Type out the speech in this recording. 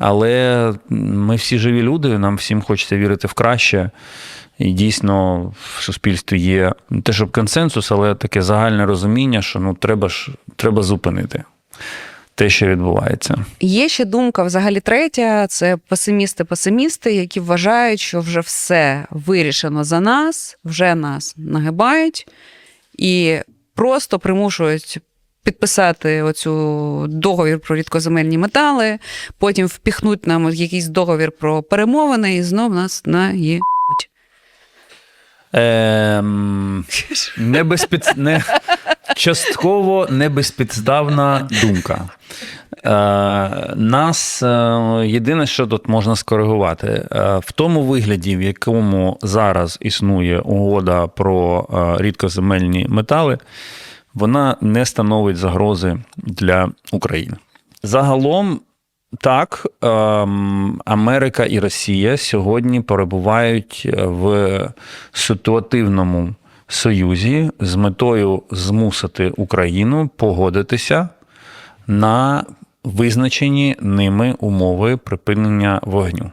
Але ми всі живі люди, нам всім хочеться вірити в краще. І дійсно в суспільстві є не те, щоб консенсус, але таке загальне розуміння, що ну треба ж треба зупинити те, що відбувається. Є ще думка, взагалі, третя: це песимісти-песимісти, які вважають, що вже все вирішено за нас, вже нас нагибають і просто примушують. Підписати оцю договір про рідкоземельні метали, потім впіхнуть нам якийсь договір про перемовини, і знов нас наїбуть. Ем, не безпід... не... Частково небезпідставна думка. Е, нас е, єдине, що тут можна скоригувати, е, в тому вигляді, в якому зараз існує угода про е, рідкоземельні метали, вона не становить загрози для України. Загалом, так, ем, Америка і Росія сьогодні перебувають в ситуативному союзі з метою змусити Україну погодитися на визначені ними умови припинення вогню.